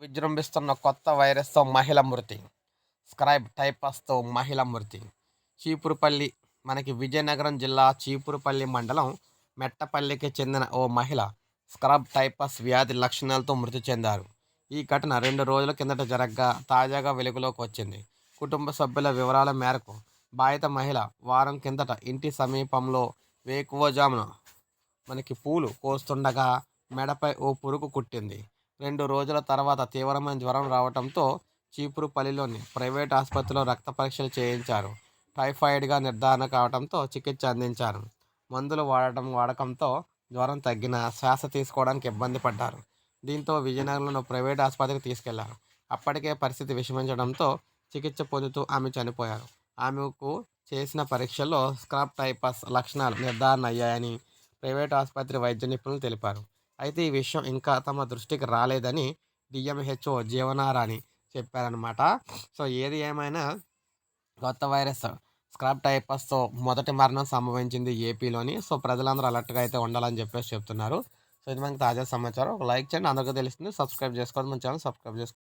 విజృంభిస్తున్న కొత్త వైరస్తో మహిళ మృతి. స్క్రైబ్ టైపస్తో మహిళ మృతి. చీపురుపల్లి మనకి విజయనగరం జిల్లా చీపురుపల్లి మండలం మెట్టపల్లికి చెందిన ఓ మహిళ స్క్రబ్ టైపస్ వ్యాధి లక్షణాలతో మృతి చెందారు. ఈ ఘటన రెండు రోజుల కిందట జరగ్గా తాజాగా వెలుగులోకి వచ్చింది. కుటుంబ సభ్యుల వివరాల మేరకు బాధిత మహిళ వారం కిందట ఇంటి సమీపంలో వేకువజామున మనకి పూలు కోస్తుండగా మెడపై ఓ పురుగు కుట్టింది. రెండు రోజుల తర్వాత తీవ్రమైన జ్వరం రావడంతో చీపురుపల్లిలోని ప్రైవేట్ ఆసుపత్రిలో రక్త పరీక్షలు చేయించారు. టైఫాయిడ్గా నిర్ధారణ కావడంతో చికిత్స అందించారు. మందులు వాడటం వాడకంతో జ్వరం తగ్గిన శ్వాస తీసుకోవడానికి ఇబ్బంది పడ్డారు. దీంతో విజయనగరంలో ప్రైవేట్ ఆసుపత్రికి తీసుకెళ్ళారు. అప్పటికే పరిస్థితి విషమించడంతో చికిత్స పొందుతూ ఆమె చనిపోయారు. ఆమెకు చేసిన పరీక్షల్లో స్క్రాప్ టైపస్ లక్షణాలు నిర్ధారణ అయ్యాయని ప్రైవేట్ ఆసుపత్రి వైద్య నిపుణులు తెలిపారు. అయితే ఈ విషయం ఇంకా తమ దృష్టికి రాలేదని డిఎంహెచ్ఓ జీవనారాణి చెప్పారనమాట సో ఏది ఏమైనా కొత్త వైరస్ స్క్రాప్ టైపస్తో మొదటి మరణం సంభవించింది ఏపీలోని. సో ప్రజలందరూ అలర్ట్గా అయితే ఉండాలని చెప్పేసి చెప్తున్నారు. సో ఇది మనకి తాజా సమాచారం. ఒక లైక్ చేయండి. అందరికీ తెలుస్తుంది. సబ్స్క్రైబ్ చేసుకోండి. మన ఛానల్ సబ్స్క్రైబ్ చేసుకోండి